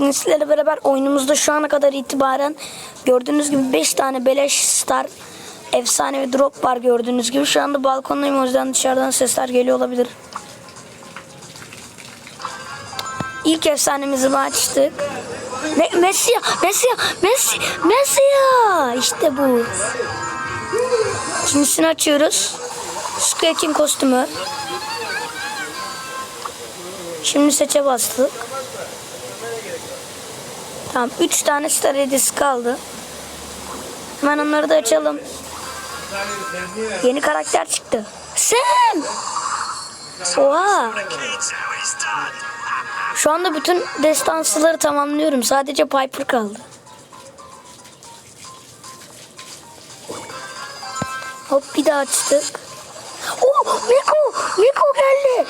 Bugün sizlerle beraber oyunumuzda şu ana kadar itibaren gördüğünüz gibi 5 tane beleş star efsane ve drop var gördüğünüz gibi. Şu anda balkondayım o yüzden dışarıdan sesler geliyor olabilir. İlk efsanemizi açtık. Ne, Messi, Messi, Messi, Messi ya. İşte bu. İkincisini açıyoruz. Squeak'in kostümü. Şimdi seçe bastık. Tamam 3 tane star hediyesi kaldı. Hemen onları da açalım. Yeni karakter çıktı. Sam! Oha! Şu anda bütün destansıları tamamlıyorum. Sadece Piper kaldı. Hop bir daha açtık. Oh Miko! Miko geldi.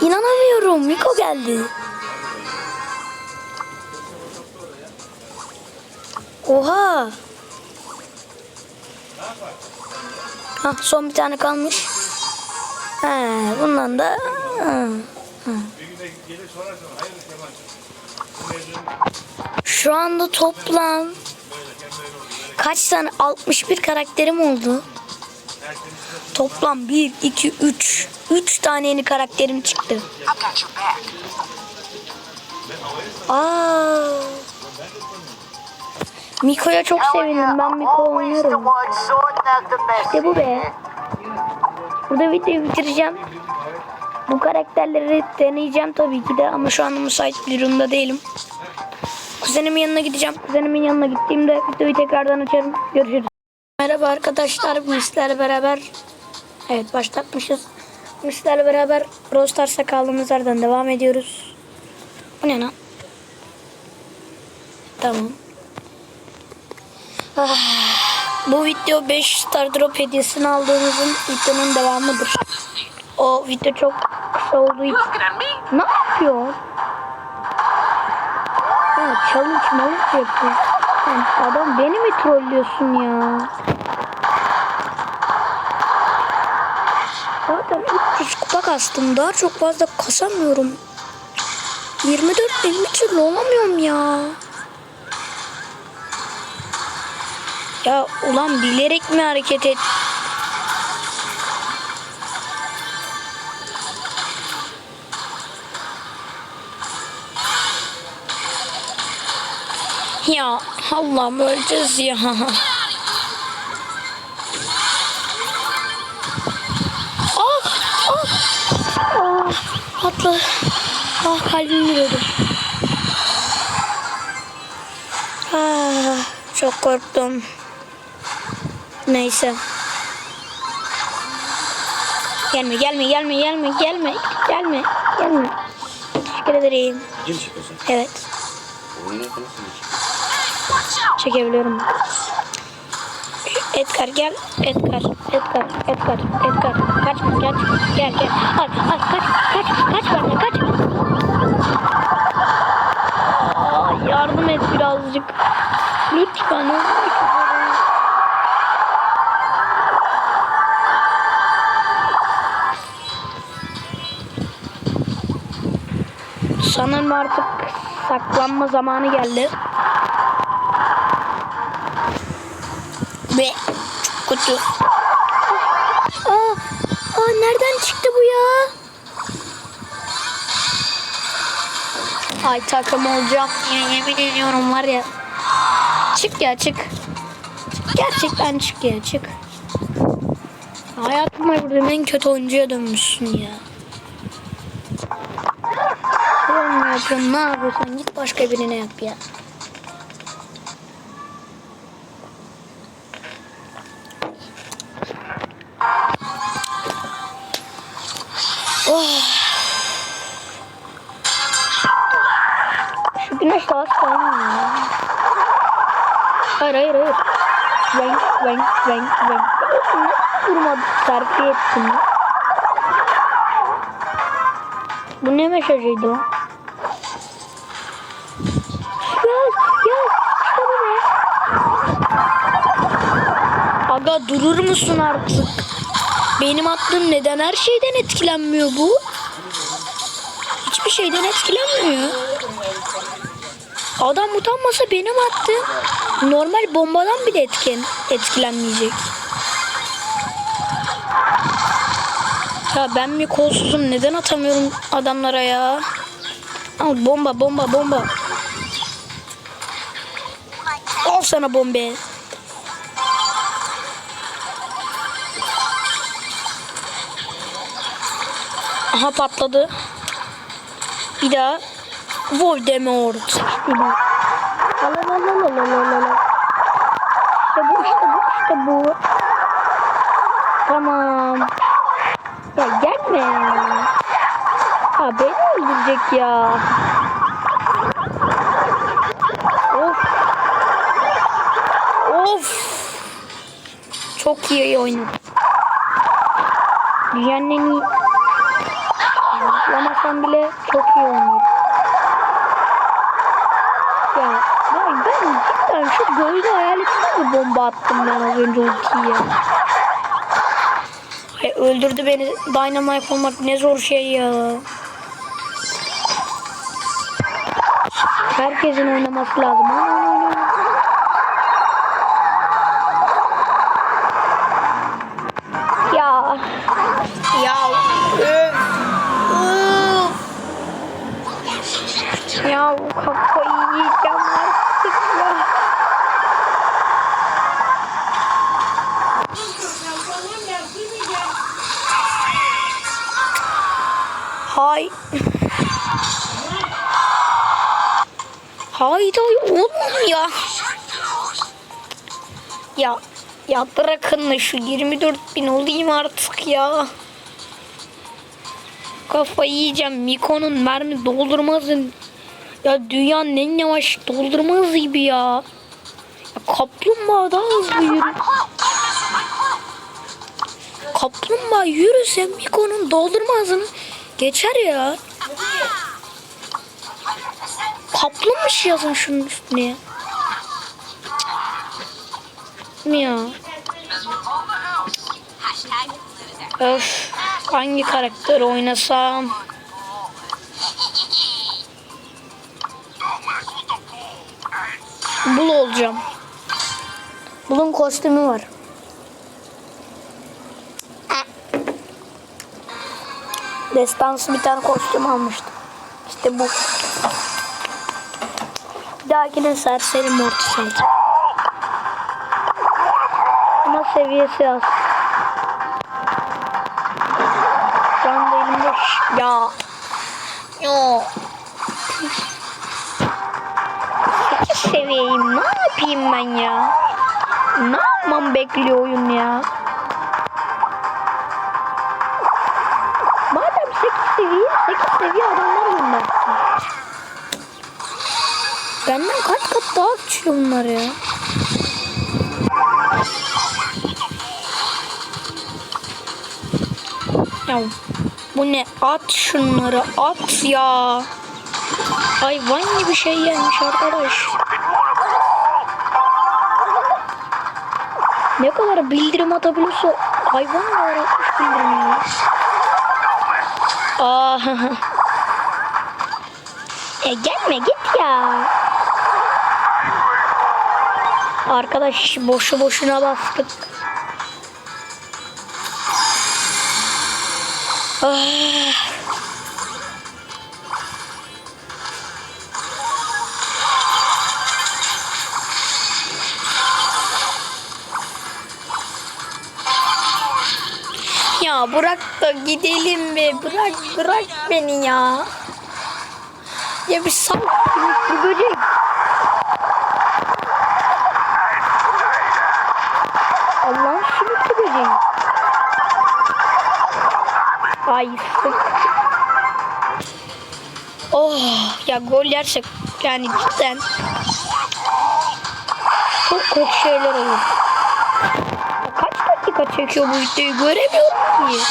İnanamıyorum. Miko geldi. Oha. Hah son bir tane kalmış. He, bundan da. Şu anda toplam kaç tane 61 karakterim oldu. Toplam 1 2 3 3 tane yeni karakterim çıktı. Aa. Miko'ya çok sevindim. Ben Miko mess. İşte bu be. Burada videoyu bitireceğim. Bu karakterleri deneyeceğim tabii ki de ama şu anda müsait bir durumda değilim. Kuzenimin yanına gideceğim. Kuzenimin yanına gittiğimde videoyu tekrardan açarım. Görüşürüz. Merhaba arkadaşlar. Bu sizlerle beraber Evet başlatmışız. Bu sizlerle beraber Brawl Stars'a kaldığımız yerden devam ediyoruz. Bu ne lan? Tamam. Bu video 5 star drop hediyesini aldığımızın videonun devamıdır. O video çok kısa olduğu için. Ne yapıyor? Ya malış yapıyor. Sen adam beni mi trollüyorsun ya? Zaten 300 kupa kastım. Daha çok fazla kasamıyorum. 24 bin bir türlü olamıyorum ya. Ya ulan bilerek mi hareket et? Ya Allah'ım öleceğiz ya. Ah, ah, ah, atla. Ah kalbim duruyordu. Ah, çok korktum. Neyse. Gelme gelme gelme gelme gelme gelme gelme. Teşekkür ederim. Mi çekiyorsun? Evet. Çekebiliyorum. Edgar gel. Edgar. Edgar. Edgar. Edgar. Kaçma gel. Gel gel. Kaç. Kaç. Kaç saklanma zamanı geldi. Ve kötü. Aa, aa nereden çıktı bu ya? Ay takım olacağım ya yemin ediyorum var ya. Çık ya çık. Gerçekten çık ya çık. Hayatımda gördüğüm en kötü oyuncuya dönmüşsün ya. Oğlum ne yapıyorsun git başka birine yap ya. Oh. Şu güneş daha sıkılmıyor ya. Hayır hayır hayır. Renk renk renk. Ne vurmadı terfi ettim. Bu ne mesajıydı o? Durur musun artık? Benim aklım neden her şeyden etkilenmiyor bu? Hiçbir şeyden etkilenmiyor. Adam utanmasa benim attığım normal bombadan bile etken, etkilenmeyecek. Ya ben mi kolsuzum neden atamıyorum adamlara ya? Al bomba bomba bomba. Al sana bombe. Aha patladı. Bir daha. Voldemort. İşte bu. Alalalalalalala. İşte bu işte bu işte bu. Tamam. Ya gelme ya. Ha beni öldürecek ya. Of. Of. Çok iyi oynadı. Dünyanın en iyi Zıplamasam bile çok iyi oynuyor. Ya ben, ben cidden şu gölge hayaletine mi bomba attım ben az önce ultiyi ya. Ay, öldürdü beni. Dynamite olmak ne zor şey ya. Herkesin oynaması lazım. Aa, Hayda oğlum ya. Ya ya bırakın da şu 24 bin olayım artık ya. Kafayı yiyeceğim. Miko'nun mermi doldurmazın. Ya dünyanın en yavaş doldurmaz gibi ya. ya kaplumbağa daha hızlı yürü. Kaplumbağa yürüse Miko'nun doldurma hızını geçer ya. Kaplumbağa yazın şunun üstüne ya. Öf. Hangi karakteri oynasam? Bul olacağım. Bulun kostümü var. Destansı bir tane kostüm almıştım. İşte bu. Dahakine serseri mortis alacağım. Ama seviyesi az. Şu anda elimde ya. Yo. 8 seviyeyim. Ne yapayım ben ya? Ne yapmam bekliyor oyun ya? Madem 8 seviye, 8 seviye adamlar güçlü bunlar ya. Ya bu ne? At şunları at ya. Hayvan gibi şey gelmiş arkadaş. Ne kadar bildirim atabiliyorsa hayvan kadar atmış bildirim ya. Aa. e gelme git ya. Arkadaş boşu boşuna bastık. Ah. Ya bırak da gidelim be. Bırak bırak beni ya. Ya bir sal bir böcek. Ay sık. Oh ya gol yersek yani cidden çok kötü şeyler olur. Kaç dakika çekiyor bu videoyu göremiyorum ki.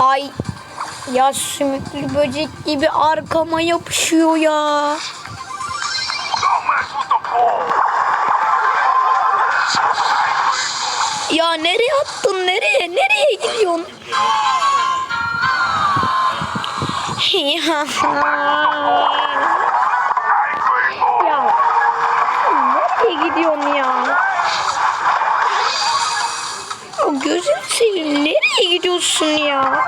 Ay ya sümüklü böcek gibi arkama yapışıyor ya. Nereye attın? Nereye? Nereye gidiyorsun? ya. ya. Nereye gidiyorsun ya? O gözünü seveyim. Nereye gidiyorsun? Ya,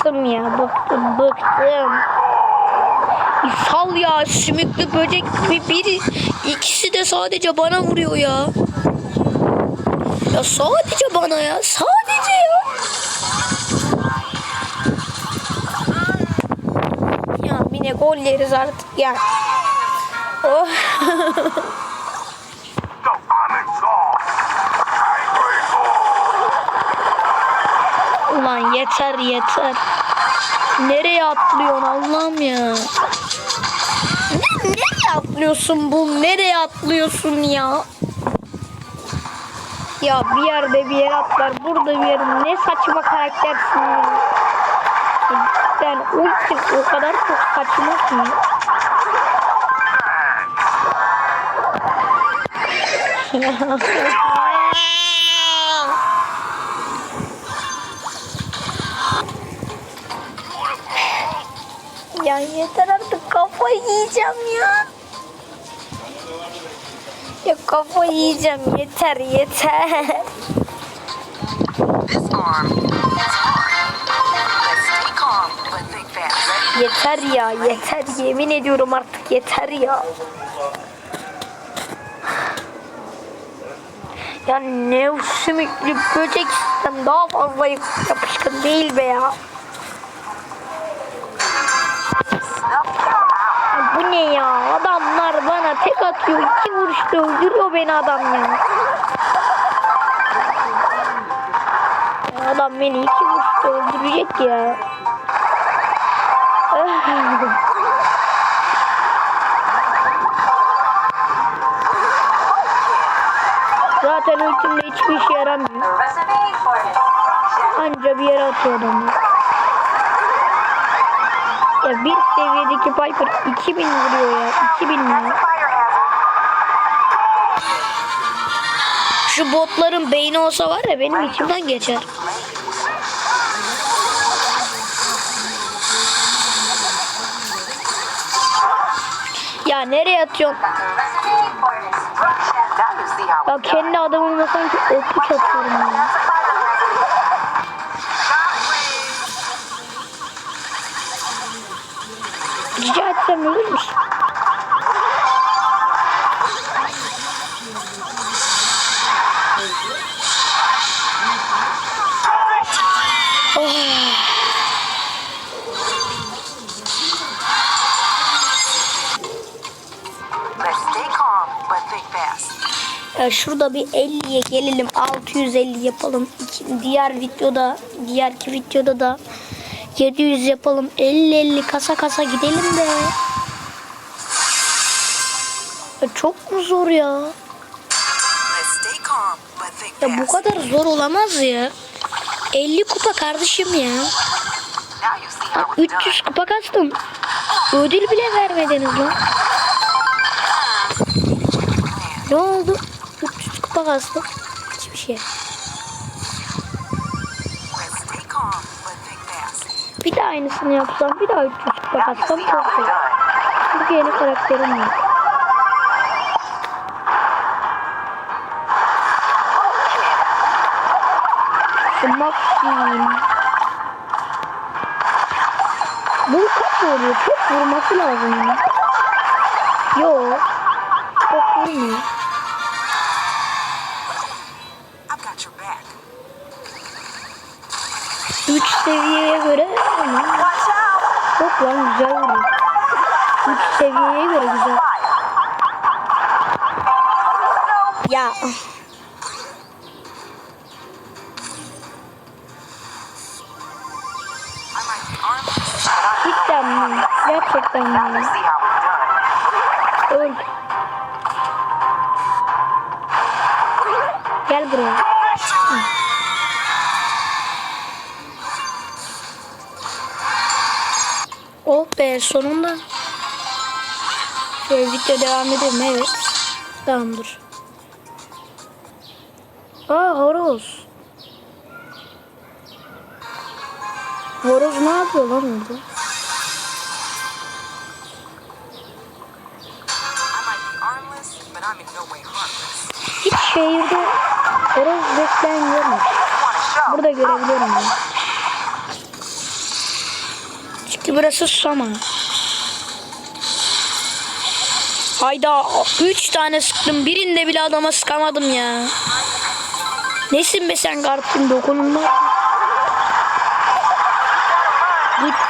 bıktım ya. Bıktım bıktım. Sal ya sümüklü böcek gibi biri ikisi de sadece bana vuruyor ya. Ya sadece bana ya. Sadece ya. Ya yine gol yeriz artık ya. Oh. Ulan yeter yeter. Nereye atlıyorsun Allah'ım ya? Ne, nereye atlıyorsun bu? Nereye atlıyorsun ya? Ya bir yerde bir yere atlar, burada bir yere ne saçma karaktersin ya. Cidden ultim o kadar çok saçma ki. Ya yeter artık kafayı yiyeceğim ya. Ya kafayı yiyeceğim yeter yeter. Yeter ya yeter yemin ediyorum artık yeter ya. Ya ne sümüklü böcek sistem daha fazla yapışkan değil be ya. Ne ya? Adamlar bana tek atıyor. iki vuruşta öldürüyor beni adam ya. Adam beni iki vuruşta öldürecek ya. Zaten ultimle hiçbir işe yaramıyor. Anca bir yere atıyor adamı. Ya bir seviyedeki Piper 2000 vuruyor ya. 2000 ya. Fire hazard. Şu botların beyni olsa var ya benim içimden geçer. Ya nereye atıyorsun? Ya kendi adamıma sanki opu atıyorum ya. Think fast. Ya şurada bir 50'ye gelelim. 650 yapalım. Diğer videoda, diğerki videoda da 700 yapalım. 50-50 kasa kasa gidelim de. Ya çok mu zor ya? Ya bu kadar zor olamaz ya. 50 kupa kardeşim ya. Now you see Bak, how it's 300 kupa kastım. Ödül bile vermediniz lan. Ne oldu? 300 kupa kastım. Hiçbir şey. Bir de aynısını yapsam bir daha 300 kupa how çok iyi. Çünkü yeni karakterim var. Maxim. Bu kaç vuruyor? Çok vurması lazım ya. Yok. Çok vurmuyor. 3 seviyeye göre çok lan güzel vuruyor. 3 seviyeye göre güzel. Ya. Oh be sonunda. Şöyle video devam edelim evet. Tamamdır. Aa horoz. Horoz ne yapıyor lan orada? Hiç şehirde horoz show? Burada görebiliyorum ben. Çünkü burası Soma. Hayda 3 tane sıktım. Birinde bile adama sıkamadım ya. Nesin be sen Garp'ın dokunulma. Git.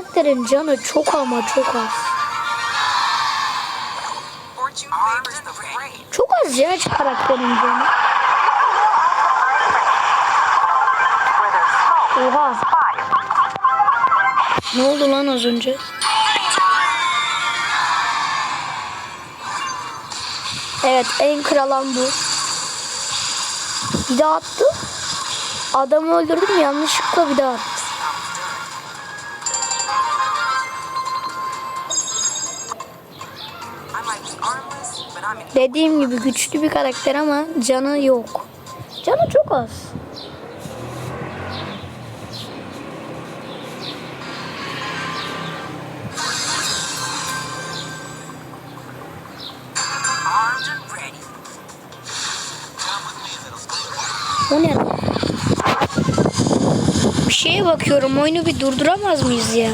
Karakterin canı çok ama çok az. Çok az ya karakterin canı. Oha. Ne oldu lan az önce? Evet en kralan bu. Bir daha attı. Adamı öldürdüm yanlışlıkla bir daha attı. Dediğim gibi güçlü bir karakter ama canı yok. Canı çok az. O ne? Bir şeye bakıyorum. Oyunu bir durduramaz mıyız ya?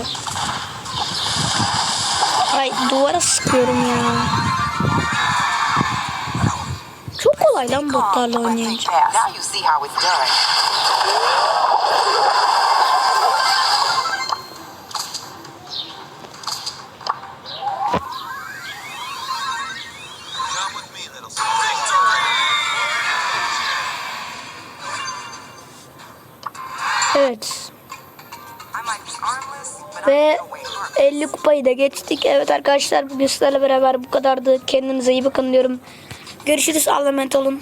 Ay duvara sıkıyorum ya. Çok kolay lan botlarla oynayınca. Evet. Ve in no way harmless. 50 kupayı da geçtik. Evet arkadaşlar bugün sizlerle beraber bu kadardı. Kendinize iyi bakın diyorum. Görüşürüz. Allah'a emanet olun.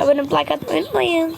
Abone like atmayı unutmayın.